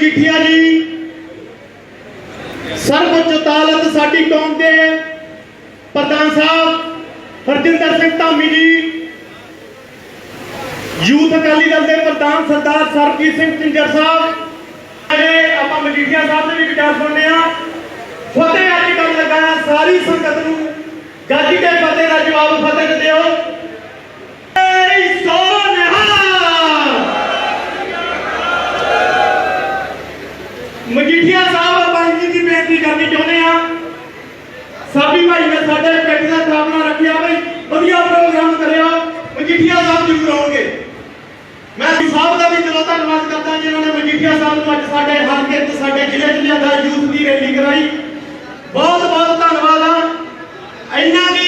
ਮਜੀਠੀਆ ਜੀ। ਸਰਵਉੱਚ ਅਦਾਲਤ ਸਾਡੀ ਕੌਮ ਦੇ ਪ੍ਰਧਾਨ ਸਾਹਿਬ ਹਰਜਿੰਦਰ ਸਿੰਘ ਧਾਮੀ ਜੀ, ਯੂਥ ਅਕਾਲੀ ਦਲ ਦੇ ਪ੍ਰਧਾਨ ਸਰਦਾਰ ਸਰਬਜੀਤ ਸਿੰਘ ਚਿੰਜਰ ਸਾਹਿਬ, ਇਹ ਆਪਾਂ ਮਜੀਠੀਆ ਸਾਹਿਬ ਦੇ ਵੀ ਵਿਚਾਰ ਸੁਣਨੇ ਆ ਫਤਿਹ ਅੱਜ ਕਰਨ ਲੱਗਾ ਸਾਰੀ ਸੰਗਤ ਨੂੰ ਗਾਜੀ ਤੇ ਫਤਿਹ ਦਾ ਜਵਾਬ ਫਤਿਹ ਦਿਓ ਏ ਸੋਨਿਹਾ ਮਜੀਠੀਆ ਸਾਹਿਬ ਆਪਾਂ ਜੀ ਦੀ ਬੇਨਤੀ ਕਰਨੀ ਚਾਹੁੰਦੇ ਆ? ਸਾਬੀ ਭਾਈ ਨੇ ਸਾਡੇ ਪਿੰਡ ਦਾ ਥਾਪਨਾ ਰੱਖਿਆ ਬਈ, ਵਧੀਆ ਪ੍ਰੋਗਰਾਮ ਕਰਿਆ। ਮਜੀਠੀਆ ਸਾਹਿਬ ਜ਼ਰੂਰ ਆਉਣਗੇ। ਮੈਂ ਜੀ ਸਾਹਿਬ ਦਾ ਵੀ ਦਿਲੋਂ ਧੰਨਵਾਦ ਕਰਦਾ ਜਿਨ੍ਹਾਂ ਨੇ ਮਜੀਠੀਆ ਸਾਹਿਬ ਨੂੰ ਅੱਜ ਸਾਡੇ ਹਲਕੇ ਤੇ ਸਾਡੇ ਜ਼ਿਲ੍ਹੇ 'ਚ ਲਿਆਂਦਾ ਯੂਥ ਦੀ ਰੈਲੀ ਕਰਾਈ। ਬਹੁਤ ਬਹੁਤ ਧੰਨਵਾਦ ਆ। ਇੰਨਾ ਦੀ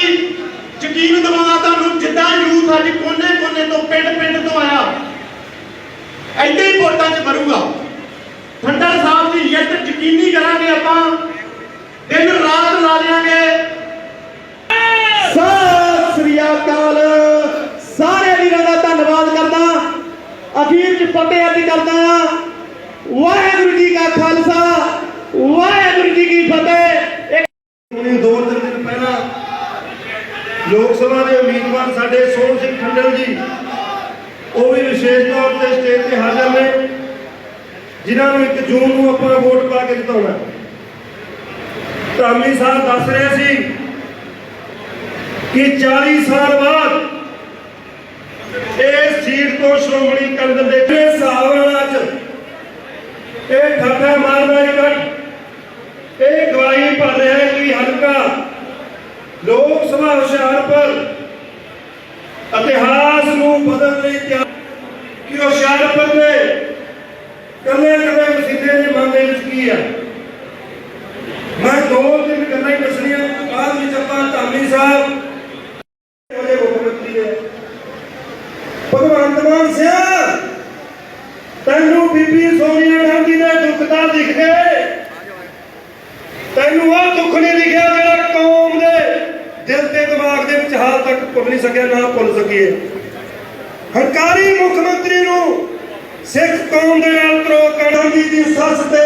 ਯਕੀਨ ਦਿਵਾਉਣਾ ਤੁਹਾਨੂੰ, ਜਿੱਦਾਂ ਯੂਥ ਅੱਜ ਕੋਨੇ ਕੋਨੇ ਤੋਂ ਪਿੰਡ ਪਿੰਡ ਤੋਂ ਆਇਆ ਐਡੇ ਹੀ ਵੋਟਾਂ 'ਚ ਮਰੂਗਾ। ਠੰਡਾ ਸਾਹਿਬ ਦੀ ਜਿੱਤ ਯਕੀਨੀ ਕਰਾਂਗੇ ਆਪਾਂ ਦਿਨ ਰਾਤ ਲਾ ਦਿਆਂਗੇ ਸਤਿ ਸ੍ਰੀ ਅਕਾਲ ਸਾਰੇ ਵੀਰਾਂ ਦਾ ਧੰਨਵਾਦ ਕਰਦਾ ਅਖੀਰ ਚ ਫਤਿਹ ਅੱਜ ਕਰਦਾ ਹਾਂ ਵਾਹਿਗੁਰੂ ਜੀ ਕਾ ਖਾਲਸਾ ਵਾਹਿਗੁਰੂ ਜੀ ਕੀ ਫਤਿਹ ਇੱਕ ਹੁਣੇ ਦੋ ਤਿੰਨ ਦਿਨ ਪਹਿਲਾਂ ਲੋਕ ਸਭਾ ਦੇ ਉਮੀਦਵਾਰ ਸਾਡੇ ਸੋਹਣ ਸਿੰਘ ਖੰਡਲ ਜੀ, ਉਹ ਵੀ ਵਿਸ਼ੇਸ਼ ਤੌਰ ਤੇ ਸਟੇਜ ਤੇ ਹਾਜ਼ਰ ਨੇ, ਜਿਨ੍ਹਾਂ ਨੂੰ 1 ਜੂਨ ਨੂੰ ਆਪਾਂ ਵੋਟ ਪਾ ਕੇ ਜਿਤਾਉਣਾ। ਧਾਮੀ ਸਾਹਿਬ ਦੱਸ ਰਹੇ ਸੀ ਕਿ 40 ਸਾਲ ਬਾਅਦ ਇਸ ਸੀਟ ਤੋਂ ਸ਼੍ਰੋਮਣੀ ਕੰਦਲ ਦੇ ਤੇ ਹਿਸਾਬ ਨਾਲ ਇਹ ਠੱਠਾ ਮਾਰਦਾ ਇਕੱਠ ਇਹ ਗਵਾਹੀ ਭਰ ਰਿਹਾ ਕਿ ਹਲਕਾ ਲੋਕ ਸਭਾ ਹੁਸ਼ਿਆਰਪੁਰ ਇਤਿਹਾਸ ਨੂੰ ਬਦਲਣ ਲਈ ਤਿਆਰ ਕਿ ਹੁਸ਼ਿਆਰਪੁਰ ਦੇ ਕੱਲੇ ਕੱਲੇ ਵਸੀਲੇ ਦੇ ਮਨ ਦੇ ਵਿੱਚ ਕੀ ਆ ਮੈਂ ਦੋ ਤਿੰਨ ਗੱਲਾਂ ਹੀ ਦੱਸਣੀਆਂ। ਬਾਅਦ ਵਿੱਚ ਆਪਾਂ ਧਾਮੀ ਸਾਹਿਬ ਉਹਦੇ ਮੁੱਖ ਮੰਤਰੀ ਹੈ? ਭਗਵੰਤ ਮਾਨ ਸਿੰਘ ਤੈਨੂੰ ਬੀਬੀ ਸੋਨੀਆ ਗਾਂਧੀ ਦੇ ਦੁੱਖ ਦਾ ਦਿਖ ਗਏ ਤੈਨੂੰ ਉਹ ਦੁੱਖ ਨਹੀਂ ਦਿਖਿਆ ਜਿਹੜਾ ਕੌਮ ਦੇ ਦਿਲ ਦਿਮਾਗ ਦੇ ਵਿੱਚ ਹਾਲ ਤੱਕ ਭੁੱਲ ਨਹੀਂ ਸਕਿਆ, ਨਾ ਭੁੱਲ ਸਕੀਏ। ਹੰਕਾਰੀ ਮੁੱਖ ਮੰਤਰੀ ਨੂੰ ਸਿੱਖ ਕੌਮ ਦੇ ਨਾਲ ਤਰੋ ਕਰਾਂਗੀ ਦੀ ਸੱਸ ਤੇ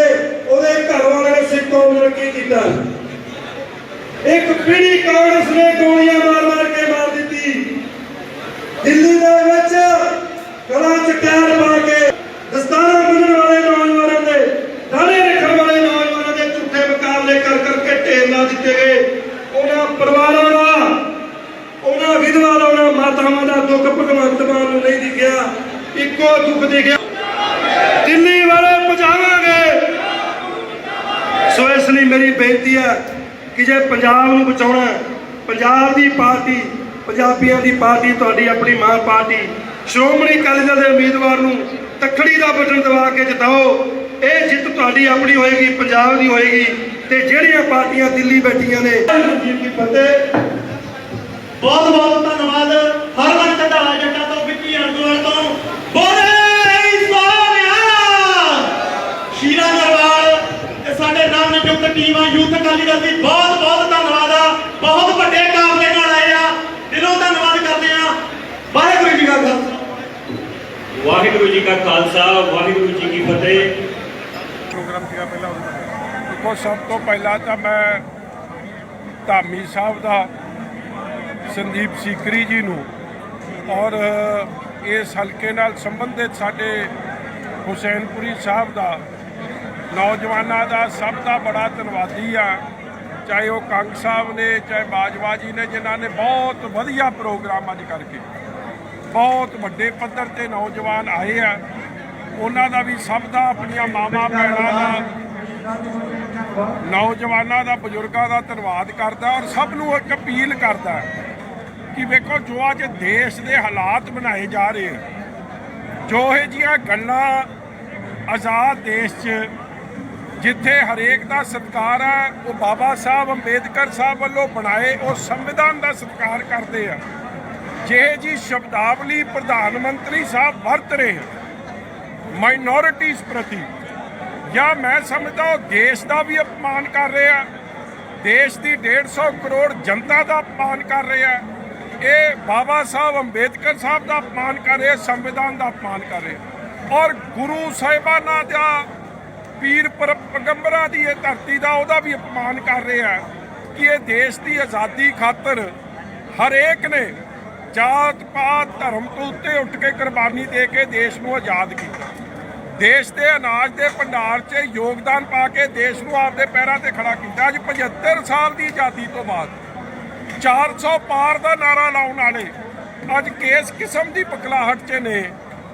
ਉਹਦੇ ਘਰ ਵਾਲੇ ਨੇ ਸਿੱਖ ਕੌਮ ਨੂੰ ਕੀ ਕੀਤਾ? ਇੱਕ ਪੀੜੀ ਕਾਂਗਰਸ ਨੇ ਗੋਲੀਆਂ ਮਾਰ ਮਾਰ ਕੇ ਮਾਰ ਦਿੱਤੀ। ਦਿੱਲੀ ਦੇ ਵਿੱਚ ਕਲਾ ਚਟਾਰ ਪਾ ਕੇ ਦਸਤਾਰਾਂ ਬੰਨਣ ਵਾਲੇ ਨੌਜਵਾਨਾਂ ਦੇ ਦਾਣੇ ਰੱਖਣ ਵਾਲੇ ਨੌਜਵਾਨਾਂ ਦੇ ਝੂਠੇ ਮੁਕਾਬਲੇ ਕਰ ਕਰਕੇ ਢੇਰ ਲਾ ਦਿੱਤੇ ਗਏ ਉਹਨਾਂ ਪਰਿਵਾਰਾਂ ਦਾ ਉਹਨਾਂ ਵਿਧਵਾ ਦਾ ਉਹਨਾਂ ਮਾਤਾਵਾਂ ਦਾ ਦੁੱਖ ਭਗਵੰਤ ਮਾਨ ਨੂੰ ਨਹੀਂ ਦਿਖਿਆ ਇੱਕੋ ਦੁੱਖ ਦਿਖਿਆ ਦਿੱਲੀ ਵਾਲੇ ਪਹੁੰਚਾਵਾਂਗੇ ਸੋ ਇਸ ਲਈ ਮੇਰੀ ਬੇਨਤੀ ਹੈ ਕਿ ਜੇ ਪੰਜਾਬ ਨੂੰ ਬਚਾਉਣਾ ਪੰਜਾਬ ਦੀ ਪਾਰਟੀ, ਪੰਜਾਬੀਆਂ ਦੀ ਪਾਰਟੀ, ਤੁਹਾਡੀ ਆਪਣੀ ਮਾਂ ਪਾਰਟੀ। ਸ਼੍ਰੋਮਣੀ ਅਕਾਲੀ ਦਲ ਦੇ ਉਮੀਦਵਾਰ ਨੂੰ ਤਖੜੀ ਦਾ ਬਟਨ ਦਬਾ ਕੇ ਜਿਤਾਓ। ਇਹ ਜਿੱਤ ਤੁਹਾਡੀ ਆਪਣੀ ਹੋਏਗੀ, ਪੰਜਾਬ ਦੀ ਹੋਏਗੀ। ਤੇ ਜਿਹੜੀਆਂ ਪਾਰਟੀਆਂ ਦਿੱਲੀ ਬੈਠੀਆਂ ਨੇ ਜੀ ਕੀ ਫਤਿਹ। ਬਹੁਤ ਬਹੁਤ ਧੰਨਵਾਦ। ਹਰ ਵਕਤ ਢਾਲਾ ਜੱਟਾਂ ਤੋਂ ਵਿੱਕੀ ਅਰਦਵਾਲ ਤੋਂ। ਬੋਲੇ ਸੋਨਿਆ ਸ਼ੀਰਾ ਦਰਬਾਰ ਤੇ ਸਾਡੇ ਨਾਮ ਨਿਯੁਕਤ ਟੀਮ ਆ ਯੂਥ ਅਕਾਲੀ ਦਲ ਦੀ ਬਹੁਤ ਬਹੁਤ ਧੰਨਵਾਦ ਆ ਬਹੁਤ ਵੱਡੇ ਕਾਫਲੇ ਨਾਲ ਆਏ ਆ ਦਿਲੋਂ ਧੰਨਵਾਦ ਕਰਦੇ ਆ ਵਾਹਿਗੁਰੂ ਜੀ ਕਾ ਖਾਲਸਾ ਵਾਹਿਗੁਰੂ ਜੀ ਕਾ ਖਾਲਸਾ, ਵਾਹਿਗੁਰੂ ਜੀ ਕੀ ਫਤਿਹ। ਪ੍ਰੋਗਰਾਮ ਸੀਗਾ ਪਹਿਲਾਂ ਦੇਖੋ, ਸਭ ਤੋਂ ਪਹਿਲਾਂ ਤਾਂ ਮੈਂ ਧਾਮੀ ਸਾਹਿਬ ਦਾ, ਸੰਦੀਪ ਸੀਕਰੀ ਜੀ ਨੂੰ ਔਰ ਇਸ ਹਲਕੇ ਨਾਲ ਸੰਬੰਧਿਤ ਸਾਡੇ ਹੁਸੈਨਪੁਰੀ ਸਾਹਿਬ ਦਾ, ਨੌਜਵਾਨਾਂ ਦਾ ਸਭ ਦਾ ਬੜਾ ਧੰਨਵਾਦੀ ਆ। ਚਾਹੇ ਉਹ ਕੰਗ ਸਾਹਿਬ ਨੇ, ਚਾਹੇ ਬਾਜਵਾ ਜੀ ਨੇ, ਜਿਨ੍ਹਾਂ ਨੇ ਬਹੁਤ ਵਧੀਆ ਪ੍ਰੋਗਰਾਮ ਅੱਜ ਕਰਕੇ। ਬਹੁਤ ਵੱਡੇ ਪੱਧਰ ਤੇ ਨੌਜਵਾਨ ਆਏ ਆ। ਉਹਨਾਂ ਦਾ ਵੀ ਸਭ ਦਾ ਆਪਣੀਆਂ ਮਾਵਾਂ ਭੈਣਾਂ ਦਾ, ਨੌਜਵਾਨਾਂ ਦਾ, ਬਜ਼ੁਰਗਾਂ ਦਾ ਧੰਨਵਾਦ ਕਰਦਾ ਔਰ ਸਭ ਨੂੰ ਇੱਕ ਅਪੀਲ ਕਰਦਾ ਕਿ ਵੇਖੋ, ਜੋ ਅੱਜ ਦੇਸ਼ ਦੇ ਹਾਲਾਤ ਬਣਾਏ ਜਾ ਰਹੇ, ਜੋ ਇਹ ਜੀਆਂ ਗੱਲਾਂ ਆਜ਼ਾਦ ਦੇਸ਼ 'ਚ, ਜਿੱਥੇ ਹਰੇਕ ਦਾ ਸਤਿਕਾਰ ਹੈ ਉਹ ਬਾਬਾ ਸਾਹਿਬ ਅੰਬੇਦਕਰ ਸਾਹਿਬ ਵੱਲੋਂ ਬਣਾਏ, ਉਹ ਸੰਵਿਧਾਨ ਦਾ ਸਤਿਕਾਰ ਕਰਦੇ ਆ। ਜਿਹੇ ਜੀ ਸ਼ਬਦਾਵਲੀ ਪ੍ਰਧਾਨ ਮੰਤਰੀ ਸਾਹਿਬ ਵਰਤ ਰਹੇ ਮਾਈਨੋਰਿਟੀਜ਼ ਪ੍ਰਤੀ, ਜਾਂ ਮੈਂ ਸਮਝਦਾ ਉਹ ਦੇਸ਼ ਦਾ ਵੀ ਅਪਮਾਨ ਕਰ ਰਿਹਾ, ਦੇਸ਼ ਦੀ 150 ਕਰੋੜ ਜਨਤਾ ਦਾ ਅਪਮਾਨ ਕਰ ਰਿਹਾ, ਇਹ ਬਾਬਾ ਸਾਹਿਬ ਅੰਬੇਦਕਰ ਸਾਹਿਬ ਦਾ ਅਪਮਾਨ ਕਰ ਰਹੇ, ਸੰਵਿਧਾਨ ਦਾ ਅਪਮਾਨ ਕਰ ਰਹੇ, ਔਰ ਗੁਰੂ ਸਾਹਿਬਾਨਾਂ ਦਾ, ਪੀਰ ਪਰ- ਪੈਗੰਬਰਾਂ ਦੀ ਇਹ ਧਰਤੀ ਦਾ ਉਹਦਾ ਵੀ ਅਪਮਾਨ ਕਰ ਰਿਹਾ, ਕਿ ਇਹ ਦੇਸ਼ ਦੀ ਆਜ਼ਾਦੀ ਖਾਤਰ ਹਰੇਕ ਨੇ ਜਾਤ ਪਾਤ ਧਰਮ ਤੋਂ ਉੱਤੇ ਉੱਠ ਕੇ ਕੁਰਬਾਨੀ ਦੇ ਕੇ ਦੇਸ਼ ਨੂੰ ਆਜ਼ਾਦ ਕੀਤਾ। ਦੇਸ਼ ਦੇ ਅਨਾਜ ਦੇ ਭੰਡਾਰ 'ਚ ਯੋਗਦਾਨ ਪਾ ਕੇ ਦੇਸ਼ ਨੂੰ ਆਪਦੇ ਪੈਰਾਂ ਤੇ ਖੜਾ ਕੀਤਾ। ਅੱਜ 75 ਸਾਲ ਦੀ ਆਜ਼ਾਦੀ ਤੋਂ ਬਾਅਦ 400 ਪਾਰ ਦਾ ਨਾਰਾ ਲਾਉਣ ਵਾਲੇ ਅੱਜ ਕਿਸ ਕਿਸਮ ਦੀ ਪਕਲਾਹਟ 'ਚ ਨੇ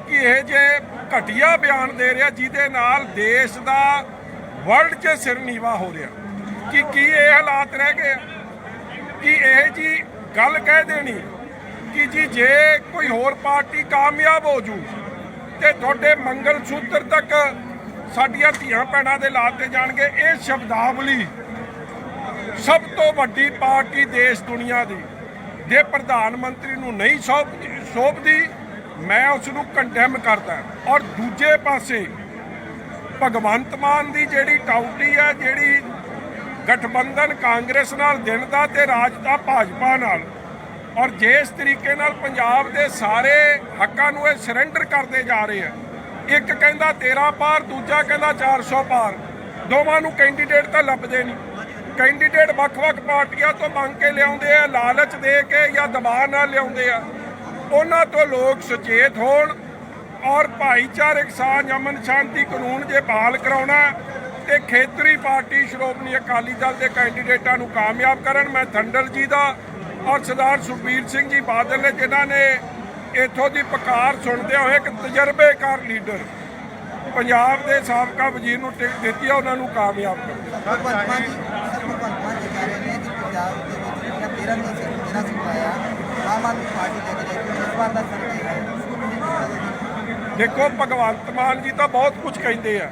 ਕਿ ਇਹ ਜੇ ਘਟੀਆ ਬਿਆਨ ਦੇ ਰਿਹਾ, ਜਿਹਦੇ ਨਾਲ ਦੇਸ਼ ਦਾ ਵਰਲਡ 'ਚ ਸਿਰ ਨੀਵਾ ਹੋ ਰਿਹਾ। ਕਿ ਕੀ ਇਹ ਹਾਲਾਤ ਰਹਿ ਗਏ? ਕਿ ਇਹ ਜੀ ਗੱਲ ਕਹਿ ਦੇਣੀ ਕਿ ਜੀ, ਜੇ ਕੋਈ ਹੋਰ ਪਾਰਟੀ ਕਾਮਯਾਬ ਹੋ ਜੂ ਤੇ ਤੁਹਾਡੇ ਮੰਗਲ ਸੂਤਰ ਤੱਕ ਸਾਡੀਆਂ ਧੀਆਂ ਭੈਣਾਂ ਦੇ ਲਾਤੇ ਜਾਣਗੇ, ਇਹ ਸ਼ਬਦਾਵਲੀ ਸਭ ਤੋਂ ਵੱਡੀ ਪਾਰਟੀ ਦੇਸ਼ ਦੁਨੀਆ ਦੀ। ਜੇ ਪ੍ਰਧਾਨ ਮੰਤਰੀ ਨੂੰ ਨਹੀਂ ਸੌਂਪ- ਸੌਂਪਦੀ, ਮੈਂ ਉਸ ਨੂੰ ਕੰਡੈਮ ਕਰਦਾ। ਔਰ ਦੂਜੇ ਪਾਸੇ, ਭਗਵੰਤ ਮਾਨ ਦੀ ਜਿਹੜੀ ਟਾਊਟੀ ਹੈ, ਜਿਹੜੀ ਗਠਬੰਧਨ ਕਾਂਗਰਸ ਨਾਲ ਦਿਨ ਦਾ ਤੇ ਰਾਜ ਦਾ ਭਾਜਪਾ ਨਾਲ ਔਰ ਜਿਸ ਤਰੀਕੇ ਨਾਲ ਪੰਜਾਬ ਦੇ ਸਾਰੇ ਹੱਕਾਂ ਨੂੰ ਇਹ ਸਰੈਂਡਰ ਕਰਦੇ ਜਾ ਰਹੇ ਆ, ਇੱਕ ਕਹਿੰਦਾ 13 ਪਾਰ, ਦੂਜਾ ਕਹਿੰਦਾ 400 ਪਾਰ, ਦੋਵਾਂ ਨੂੰ ਕੈਂਡੀਡੇਟ ਤਾਂ ਲੱਭਦੇ ਨਹੀਂ। ਕੈਂਡੀਡੇਟ ਵੱਖ-ਵੱਖ ਪਾਰਟੀਆਂ ਤੋਂ ਮੰਗ ਕੇ ਲਿਆਉਂਦੇ ਆ, ਲਾਲਚ ਦੇ ਕੇ ਜਾਂ ਦਬਾਅ ਨਾਲ ਲਿਆਉਂਦੇ ਆ। ਉਹਨਾਂ ਤੋਂ ਲੋਕ ਸੁਚੇਤ ਹੋਣ ਔਰ ਭਾਈਚਾਰਕ ਸਾਂਝ, ਅਮਨ ਸ਼ਾਂਤੀ, ਕਾਨੂੰਨ ਜੇ ਬਹਾਲ ਕਰਾਉਣਾ ਤੇ ਖੇਤਰੀ ਪਾਰਟੀ ਸ਼੍ਰੋਮਣੀ ਅਕਾਲੀ ਦਲ ਦੇ ਕੈਂਡੀਡੇਟਾਂ ਨੂੰ ਕਾਮਯਾਬ ਕਰਨ, ਮੈਂ ਥੰਡਲ ਜੀ ਦਾ ਔਰ ਸਰਦਾਰ ਸੁਖਬੀਰ ਸਿੰਘ ਜੀ ਬਾਦਲ ਨੇ ਜਿਨ੍ਹਾਂ ਨੇ ਇੱਥੋਂ ਦੀ ਪੁਕਾਰ ਸੁਣਦੇ ਹੋਏ ਇੱਕ ਤਜਰਬੇਕਾਰ ਲੀਡਰ ਪੰਜਾਬ ਦੇ ਸਾਬਕਾ ਵਜ਼ੀਰ ਨੂੰ ਟਿਕਟ ਦਿੱਤੀ ਹੈ ਉਹਨਾਂ ਨੂੰ ਕਾਮਯਾਬ ਕਰੋ ਭਗਵੰਤ ਮਾਨ ਜੀ ਸਰ ਭਗਵੰਤ ਮਾਨ ਜੀ ਕਹਿ ਰਹੇ ਨੇ ਕਿ ਪੰਜਾਬ ਦੇ ਵਿੱਚ ਜਿਹੜਾ 13 ਨਹੀਂ ਸੀ 13 ਸੀ ਆਇਆ ਆਮ ਆਦਮੀ ਪਾਰਟੀ ਲੈ ਕੇ ਜਾਏਗੀ ਇਸ ਵਾਰ ਦਾ ਸਰ ਕੀ ਹੈ ਉਸ ਨੂੰ ਨਹੀਂ ਕੀਤਾ ਜਾਏਗਾ ਦੇਖੋ ਭਗਵੰਤ ਮਾਨ ਜੀ ਤਾਂ ਬਹੁਤ ਕੁਝ ਕਹਿੰਦੇ ਆ।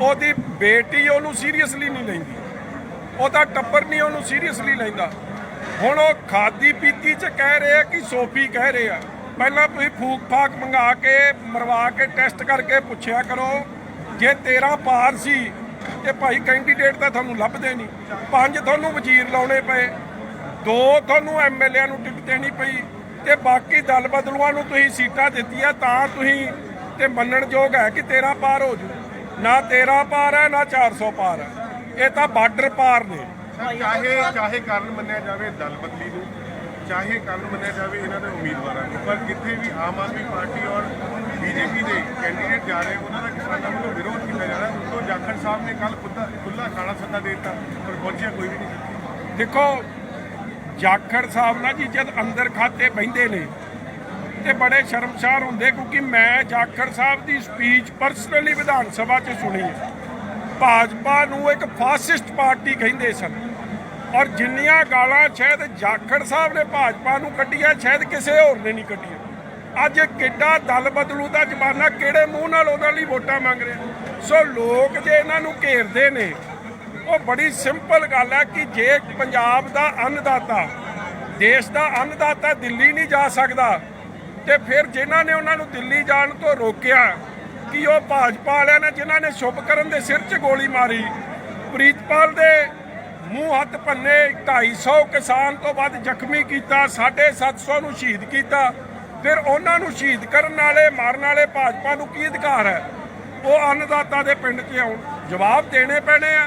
ਉਹਦੀ ਬੇਟੀ ਉਹਨੂੰ ਸੀਰੀਅਸਲੀ ਨਹੀਂ ਲੈਂਦੀ। ਉਹਦਾ ਟੱਬਰ ਨਹੀਂ ਉਹਨੂੰ ਸੀਰੀਅਸਲੀ ਲੈਂਦਾ। ਹੁਣ ਉਹ ਖਾਦੀ ਪੀਤੀ ਚ ਕਹਿ ਰਹੇ ਆ ਕਿ ਸੋਫੀ ਕਹਿ ਰਹੇ ਆ। ਪਹਿਲਾਂ ਤੁਸੀਂ ਫੂਕ ਫਾਕ ਮੰਗਾ ਕੇ, ਮਰਵਾ ਕੇ, ਟੈਸਟ ਕਰਕੇ ਪੁੱਛਿਆ ਕਰੋ। ਜੇ 13 ਪਾਰ ਸੀ ਤੇ ਭਾਈ ਕੈਂਡੀਡੇਟ ਤਾਂ ਤੁਹਾਨੂੰ ਲੱਭਦੇ ਨਹੀਂ। ਪੰਜ ਤੁਹਾਨੂੰ ਵਜ਼ੀਰ ਲਾਉਣੇ ਪਏ। ਦੋ ਤੁਹਾਨੂੰ ਐਮਐਲਏ ਨੂੰ ਟਿਕਟ ਦੇਣੀ ਪਈ। ਤੇ ਬਾਕੀ ਦਲ ਬਦਲੂਆਂ ਨੂੰ ਤੁਸੀਂ ਸੀਟਾਂ ਦਿੱਤੀਆਂ ਤਾਂ ਤੁਸੀਂ ਤੇ ਮੰਨਣਯੋਗ ਹੈ ਕਿ 13 ਪਾਰ ਹੋ ਜੂ। ਨਾ 13 ਪਾਰ ਹੈ, ਨਾ 400 ਪਾਰ ਹੈ। ਇਹ ਤਾਂ ਬਾਰਡਰ ਪਾਰ ਨੇ। ਚਾਹੇ ਚਾਹੇ ਕਾਰਨ ਮੰਨਿਆ ਜਾਵੇ ਦਲ ਬਦਲੀ ਨੂੰ, ਚਾਹੇ ਕਾਰਨ ਮੰਨਿਆ ਜਾਵੇ ਇਹਨਾਂ ਦੇ ਉਮੀਦਵਾਰਾਂ ਨੂੰ, ਪਰ ਜਿੱਥੇ ਵੀ ਆਮ ਆਦਮੀ ਪਾਰਟੀ ਔਰ ਬੀਜੇਪੀ ਦੇ ਕੈਂਡੀਡੇਟ ਜਾ ਰਹੇ, ਉਹਨਾਂ ਦਾ ਕਿਸਾਨਾਂ ਵੱਲੋਂ ਵਿਰੋਧ ਕੀਤਾ ਜਾ ਰਿਹਾ ਉਦੋਂ ਜਾਖੜ ਸਾਹਿਬ ਨੇ ਕੱਲ ਖੁੱਲਾ ਖੁੱਲਾ ਖਾਣਾ ਸੱਦਾ ਦੇ ਦਿੱਤਾ, ਪਰ ਪਹੁੰਚਿਆ ਕੋਈ ਵੀ ਨਹੀਂ। ਦੇਖੋ, ਜਾਖੜ ਸਾਹਿਬ ਨਾ ਜੀ, ਜਦ ਅੰਦਰ ਖਾਤੇ ਬਹਿੰਦੇ ਨੇ, ਤੇ ਬੜੇ ਸ਼ਰਮਸਾਰ ਹੁੰਦੇ, ਕਿਉਂਕਿ ਮੈਂ ਜਾਖੜ ਸਾਹਿਬ ਦੀ ਸਪੀਚ ਪਰਸਨਲੀ ਵਿਧਾਨ ਸਭਾ 'ਚ ਸੁਣੀ ਹੈ। ਭਾਜਪਾ ਨੂੰ ਇੱਕ ਫਾਸਿਸਟ ਪਾਰਟੀ ਕਹਿੰਦੇ ਸਨ। ਔਰ ਜਿੰਨੀਆਂ ਗਾਲਾਂ ਸ਼ਾਇਦ ਜਾਖੜ ਸਾਹਿਬ ਨੇ ਭਾਜਪਾ ਨੂੰ ਕੱਢੀਆਂ, ਸ਼ਾਇਦ ਕਿਸੇ ਹੋਰ ਨੇ ਨਹੀਂ ਕੱਢੀਆਂ। ਅੱਜ ਕਿੱਡਾ ਦਲ ਬਦਲੂ ਦਾ ਜ਼ਮਾਨਾ, ਕਿਹੜੇ ਮੂੰਹ ਨਾਲ ਉਹਨਾਂ ਲਈ ਵੋਟਾਂ ਮੰਗ ਰਿਹਾ ਸੋ ਲੋਕ ਜੇ ਇਹਨਾਂ ਨੂੰ ਘੇਰਦੇ ਨੇ, ਉਹ ਬੜੀ ਸਿੰਪਲ ਗੱਲ ਹੈ ਕਿ ਜੇ ਪੰਜਾਬ ਦਾ ਅੰਨਦਾਤਾ, ਦੇਸ਼ ਦਾ ਅੰਨਦਾਤਾ ਦਿੱਲੀ ਨਹੀਂ ਜਾ ਸਕਦਾ, ਤੇ ਫਿਰ ਜਿਨ੍ਹਾਂ ਨੇ ਉਹਨਾਂ ਨੂੰ ਦਿੱਲੀ ਜਾਣ ਤੋਂ ਰੋਕਿਆ, ਕਿ ਉਹ ਭਾਜਪਾ ਵਾਲਿਆਂ ਨੇ, ਜਿਨ੍ਹਾਂ ਨੇ ਸ਼ੁਭ ਕਰਨ ਦੇ ਸਿਰ 'ਚ ਗੋਲੀ ਮਾਰੀ, ਪ੍ਰੀਤਪਾਲ ਦੇ ਮੂੰਹ ਹੱਥ ਭੰਨੇ 250 ਕਿਸਾਨ ਤੋਂ ਵੱਧ ਜ਼ਖਮੀ ਕੀਤਾ 750 ਨੂੰ ਸ਼ਹੀਦ ਕੀਤਾ। ਫਿਰ ਉਹਨਾਂ ਨੂੰ ਸ਼ਹੀਦ ਕਰਨ ਵਾਲੇ, ਮਾਰਨ ਵਾਲੇ ਭਾਜਪਾ ਨੂੰ ਕੀ ਅਧਿਕਾਰ ਹੈ? ਉਹ ਅੰਨਦਾਤਾ ਦੇ ਪਿੰਡ 'ਚ ਆਉਣ। ਜਵਾਬ ਦੇਣੇ ਪੈਣੇ ਆ।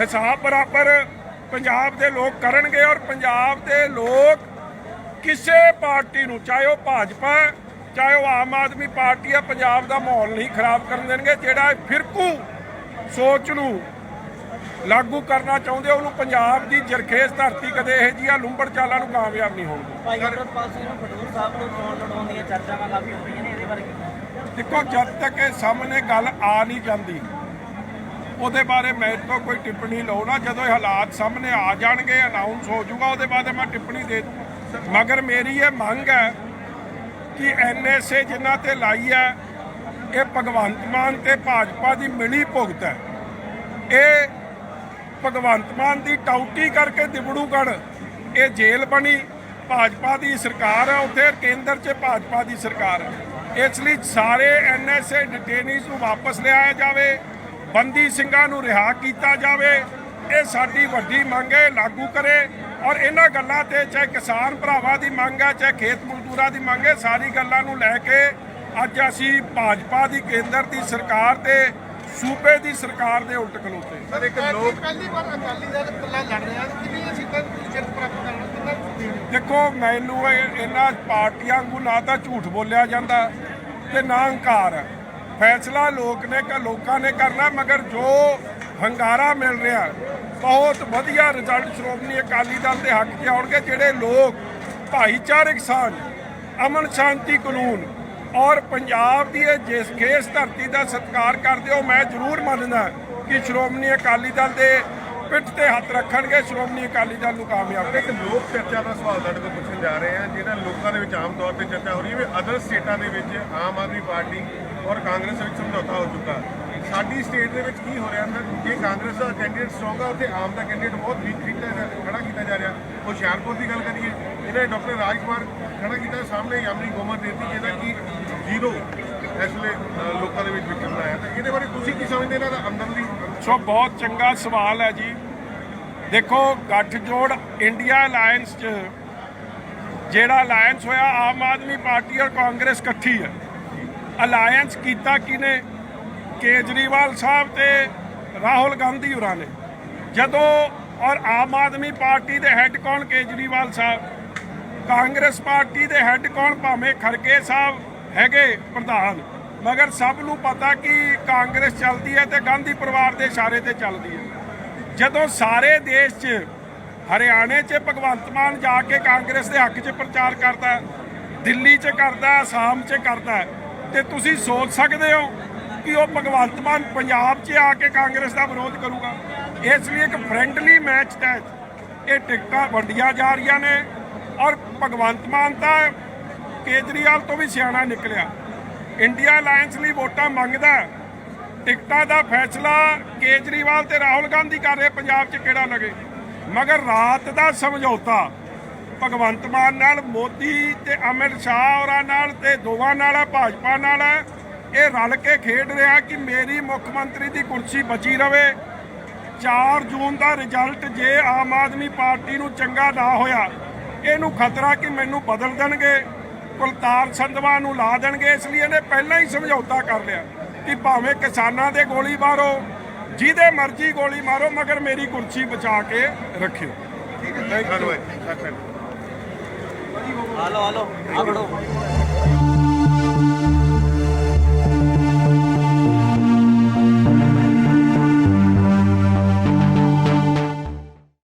ਹਿਸਾਬ ਬਰਾਬਰ ਪੰਜਾਬ ਦੇ ਲੋਕ ਕਰਨਗੇ ਔਰ ਪੰਜਾਬ ਦੇ ਲੋਕ ਕਿਸੇ ਪਾਰਟੀ ਨੂੰ, ਚਾਹੇ ਉਹ ਭਾਜਪਾ ਚਾਹੇ ਉਹ ਆਮ ਆਦਮੀ ਪਾਰਟੀ ਆ ਪੰਜਾਬ ਦਾ ਮਾਹੌਲ ਨਹੀਂ ਖਰਾਬ ਕਰਨ ਦੇਣਗੇ। ਜਿਹੜਾ ਫਿਰਕੂ, ਸੋਚ ਨੂੰ ਲਾਗੂ ਕਰਨਾ ਚਾਹੁੰਦੇ ਉਹਨੂੰ ਪੰਜਾਬ ਦੀ ਜਰਖੇਜ਼ ਧਰਤੀ ਕਦੇ ਇਹੋ ਜਿਹੀਆਂ ਲੁੰਬੜ ਚਾਲਾਂ ਨੂੰ ਕਾਮਯਾਬ ਨਹੀਂ ਹੋਣਗੇ? ਭਾਈ ਅਮਰਪਾਲ ਸਿੰਘ ਨੂੰ ਖਡੂਰ ਸਾਹਿਬ ਨੂੰ ਚੋਣ ਲੜਾਉਣ ਦੀਆਂ ਚਰਚਾਵਾਂ ਕਾਫੀ ਹੋ ਰਹੀਆਂ ਨੇ ਇਹਦੇ ਬਾਰੇ ਕੀ ਕਹੋਗੇ? ਦੇਖੋ ਜਦ ਤੱਕ ਇਹ ਸਾਹਮਣੇ ਗੱਲ ਆ ਨਹੀਂ ਜਾਂਦੀ ਉਹਦੇ ਬਾਰੇ ਮੇਰੇ ਤੋਂ ਕੋਈ ਟਿੱਪਣੀ ਨਾ। ਜਦੋਂ ਇਹ ਹਾਲਾਤ ਸਾਹਮਣੇ ਆ ਜਾਣਗੇ ਅਨਾਉਂਸ ਹੋ ਜਾਊਗਾ ਉਹਦੇ ਬਾਅਦ ਮੈਂ ਟਿੱਪਣੀ ਦੇ ਦੂੰ ਮਗਰ ਮੇਰੀ ਇਹ ਮੰਗ ਹੈ ਕਿ ਐਨਐਸਏ ਜਿਨ੍ਹਾਂ ਤੇ ਲਾਈ ਹੈ ਇਹ ਭਗਵੰਤ ਮਾਨ ਤੇ ਭਾਜਪਾ ਦੀ ਮਿਲੀ ਭੁਗਤ ਹੈ। ਇਹ ਭਗਵੰਤ ਮਾਨ ਦੀ ਟਾਊਟੀ ਕਰਕੇ ਦਿਬੜੂਗੜ ਇਹ ਜੇਲ੍ਹ ਬਣੀ। ਭਾਜਪਾ ਦੀ ਸਰਕਾਰ ਹੈ ਉੱਥੇ, ਕੇਂਦਰ 'ਚ ਭਾਜਪਾ ਦੀ ਸਰਕਾਰ ਹੈ ਇਸ ਲਈ ਸਾਰੇ ਐਨਐਸਏ ਡਿਟੇਨੀਜ਼ ਨੂੰ ਵਾਪਸ ਲਿਆਇਆ ਜਾਵੇ, ਬੰਦੀ ਸਿੰਘਾਂ ਨੂੰ ਰਿਹਾ ਕੀਤਾ ਜਾਵੇ। ਇਹ ਸਾਡੀ ਵੱਡੀ ਮੰਗ ਹੈ ਲਾਗੂ ਕਰੇ। ਔਰ ਇਹਨਾਂ ਗੱਲਾਂ ਤੇ ਚਾਹੇ ਕਿਸਾਨ ਭਰਾਵਾਂ ਦੀ ਮੰਗ ਹੈ, ਚਾਹੇ ਖੇਤ ਮਜ਼ਦੂਰਾਂ ਦੀ ਮੰਗ ਹੈ, ਸਾਰੀ ਗੱਲਾਂ ਨੂੰ ਲੈ ਕੇ ਅੱਜ ਅਸੀਂ ਭਾਜਪਾ ਦੀ, ਕੇਂਦਰ ਦੀ ਸਰਕਾਰ ਤੇ ਸੂਬੇ ਦੀ ਸਰਕਾਰ ਦੇ ਉਲਟ ਖਲੋਤੇ। ਸਰ ਇੱਕ ਲੋਕ ਪਹਿਲੀ ਵਾਰ ਅਕਾਲੀ ਦਲ ਇਕੱਲਾ ਲੜ ਰਿਹਾ ਕਿੰਨੀਆਂ ਸੀਟਾਂ ਜਿੱਤ ਪ੍ਰਾਪਤ ਕਰਨਾ ਕਿੰਨਾ ਦੇਖੋ ਮੈਨੂੰ ਇਹ- ਇਹਨਾਂ ਪਾਰਟੀਆਂ ਨੂੰ ਨਾ ਤਾਂ ਝੂਠ ਬੋਲਿਆ ਜਾਂਦਾ ਤੇ ਨਾ ਹੰਕਾਰ। ਫੈਸਲਾ ਲੋਕ ਨੇ ਕਿ ਲੋਕਾਂ ਨੇ ਕਰਨਾ ਮਗਰ ਜੋ ਹੰਗਾਰਾ ਮਿਲ ਰਿਹਾ ਬਹੁਤ ਵਧੀਆ ਰਿਜ਼ਲਟ ਸ਼੍ਰੋਮਣੀ ਅਕਾਲੀ ਦਲ ਦੇ ਹੱਕ 'ਚ ਆਉਣਗੇ ਜਿਹੜੇ ਲੋਕ ਭਾਈਚਾਰਕ ਸਾਂਝ ਅਮਨ ਸ਼ਾਂਤੀ ਕਾਨੂੰਨ ਔਰ ਪੰਜਾਬ ਦੀ ਇਹ ਜਿਸ ਖੇਸ ਧਰਤੀ ਦਾ ਸਤਿਕਾਰ ਕਰਦੇ ਹੋ ਮੈਂ ਜ਼ਰੂਰ ਮੰਨਦਾ ਕਿ ਸ਼੍ਰੋਮਣੀ ਅਕਾਲੀ ਦਲ ਦੇ ਪਿੱਠ ਤੇ ਹੱਥ ਰੱਖਣਗੇ। ਸ਼੍ਰੋਮਣੀ ਅਕਾਲੀ ਦਲ ਨੂੰ ਕਾਮਯਾਬ ਇੱਕ ਲੋਕ ਚਰਚਾ ਦਾ ਸਵਾਲ ਤੁਹਾਡੇ ਕੋਲ ਪੁੱਛਣ ਜਾ ਰਹੇ ਹਾਂ ਜਿਹੜਾ ਲੋਕਾਂ ਦੇ ਵਿੱਚ ਆਮ ਤੌਰ ਤੇ ਚਰਚਾ ਹੋ ਰਹੀ ਹੈ ਵੀ ਅਦਰ ਸਟੇਟਾਂ ਦੇ ਵਿੱਚ ਆਮ ਆਦਮੀ ਪਾਰਟੀ ਔਰ ਕਾਂਗਰਸ ਵਿੱਚ ਸਮਝੌਤਾ ਹੋ ਚੁੱਕਾ। ਸਾਡੀ ਸਟੇਟ ਦੇ ਵਿੱਚ ਕੀ ਹੋ ਰਿਹਾ ਅੰਦਰ? ਜੇ ਕਾਂਗਰਸ ਦਾ ਕੈਂਡੀਡੇਟ ਸਟਰੋਂਗ ਆ, ਉੱਥੇ ਆਮ ਦਾ ਕੈਂਡੀਡੇਟ ਬਹੁਤ ਵੀਕ ਕੀਤਾ ਜਾ ਖੜਾ ਕੀਤਾ ਜਾ ਰਿਹਾ। ਹੁਸ਼ਿਆਰਪੁਰ ਦੀ ਗੱਲ ਕਰੀਏ ਇਹਨਾਂ ਨੇ ਡਾਕਟਰ ਰਾਜਕੁਮਾਰ ਖੜਾ ਕੀਤਾ, ਸਾਹਮਣੇ ਯਾਮਨੀ ਗੋਮਰ ਦੇਤੀ, ਜਿਹਦਾ ਕਿ ਜ਼ੀਰੋ ਇਸ ਵੇਲੇ ਲੋਕਾਂ ਦੇ ਵਿੱਚ ਵਿਕਰਦਾ ਹੈ ਤਾਂ ਇਹਦੇ ਬਾਰੇ ਤੁਸੀਂ ਕੀ ਸਮਝਦੇ ਇਹਨਾਂ ਦਾ ਅੰਦਰਲੀ? ਸੋ, ਬਹੁਤ ਚੰਗਾ ਸਵਾਲ ਹੈ ਜੀ। ਦੇਖੋ, ਗੱਠਜੋੜ ਇੰਡੀਆ ਅਲਾਈਅੰਸ 'ਚ ਜਿਹੜਾ ਅਲਾਈਅੰਸ ਹੋਇਆ, ਆਮ ਆਦਮੀ ਪਾਰਟੀ ਔਰ ਕਾਂਗਰਸ ਇਕੱਠੀ ਹੈ। ਅਲਾਈਅੰਸ ਕੀਤਾ ਕਿਨੇ ਕੇਜਰੀਵਾਲ ਸਾਹਿਬ ਤੇ ਰਾਹੁਲ ਗਾਂਧੀ ਹੋਰਾਂ ਨੇ। ਜਦੋਂ ਔਰ ਆਮ ਆਦਮੀ ਪਾਰਟੀ ਦੇ ਹੈੱਡ ਕੌਣ ਕੇਜਰੀਵਾਲ ਸਾਹਿਬ? ਕਾਂਗਰਸ ਪਾਰਟੀ ਦੇ ਹੈੱਡ ਕੌਣ ਭਾਵੇਂ ਖਰਗੇ ਸਾਹਿਬ ਹੈਗੇ ਪ੍ਰਧਾਨ ਮਗਰ ਸਭ ਨੂੰ ਪਤਾ ਕਿ ਕਾਂਗਰਸ ਚੱਲਦੀ ਹੈ ਤੇ ਗਾਂਧੀ ਪਰਿਵਾਰ ਦੇ ਇਸ਼ਾਰੇ ਤੇ ਚੱਲਦੀ ਹੈ। ਜਦੋਂ ਸਾਰੇ ਦੇਸ਼ 'ਚ ਹਰਿਆਣੇ 'ਚ ਭਗਵੰਤ ਮਾਨ ਜਾ ਕੇ ਕਾਂਗਰਸ ਦੇ ਹੱਕ 'ਚ ਪ੍ਰਚਾਰ ਕਰਦਾ ਦਿੱਲੀ 'ਚ ਕਰਦਾ ਹੈ, ਅਸਾਮ 'ਚ ਕਰਦਾ ਹੈ, ਤੇ ਤੁਸੀਂ ਸੋਚ ਸਕਦੇ ਹੋ ਕਿ ਉਹ ਭਗਵੰਤ ਮਾਨ ਪੰਜਾਬ 'ਚ ਆ ਕੇ ਕਾਂਗਰਸ ਦਾ ਵਿਰੋਧ ਕਰੂਗਾ। ਇਸ ਲਈ ਇੱਕ ਫ੍ਰੈਂਡਲੀ ਮੈਚ ਤਹਿਤ ਇਹ ਟਿਕਟਾਂ ਵੰਡੀਆਂ ਜਾ ਰਹੀਆਂ ਨੇ ਔਰ ਭਗਵੰਤ ਮਾਨ ਤਾਂ ਕੇਜਰੀਵਾਲ ਤੋਂ ਵੀ ਸਿਆਣਾ ਨਿਕਲਿਆ। ਇੰਡੀਆ ਅਲਾਈਅੰਸ ਲਈ ਵੋਟਾਂ ਮੰਗਦਾ ਟਿਕਟਾਂ ਦਾ ਫੈਸਲਾ ਕੇਜਰੀਵਾਲ ਤੇ ਰਾਹੁਲ ਗਾਂਧੀ ਕਰ ਰਹੇ, ਪੰਜਾਬ 'ਚ ਕਿਹੜਾ ਲਗੇ ਮਗਰ ਰਾਤ ਦਾ ਸਮਝੌਤਾ, ਭਗਵੰਤ ਮਾਨ ਨਾਲ ਮੋਦੀ ਤੇ ਅਮਿਤ ਸ਼ਾਹ ਹੋਰਾਂ ਨਾਲ ਤੇ ਦੋਵਾਂ ਨਾਲ ਹੈ, ਭਾਜਪਾ ਨਾਲ ਹੈ। ਇਹ ਰਲ ਕੇ ਖੇਡ ਰਿਹਾ ਕਿ ਮੇਰੀ ਮੁੱਖ ਮੰਤਰੀ ਦੀ ਕੁਰਸੀ ਬਚੀ ਰਵੇ। 4 ਜੂਨ ਦਾ ਰਿਜ਼ਲਟ ਜੇ ਆਮ ਆਦਮੀ ਪਾਰਟੀ ਨੂੰ ਚੰਗਾ ਨਾ ਹੋਇਆ ਇਹਨੂੰ ਖਤਰਾ ਕਿ ਮੈਨੂੰ ਬਦਲ ਦੇਣਗੇ ਕੁਲਤਾਰ ਸੰਧਵਾ ਨੂੰ ਲਾ ਦੇਣਗੇ ਇਸ ਲਈ ਇਹਨੇ ਪਹਿਲਾਂ ਹੀ ਸਮਝੌਤਾ ਕਰ ਲਿਆ ਕਿ ਭਾਵੇਂ ਕਿਸਾਨਾਂ ਦੇ ਗੋਲੀ ਮਾਰੋ ਜਿਹਦੇ ਮਰਜ਼ੀ ਗੋਲੀ ਮਾਰੋ ਮਗਰ ਮੇਰੀ ਕੁਰਸੀ ਬਚਾ ਕੇ ਰੱਖਿਓ। ਧੰਨਵਾਦ ਜੀ। ਧੰਨਵਾਦ। ਹਲੋ ਹਲੋ ਆ ਫੜੋ।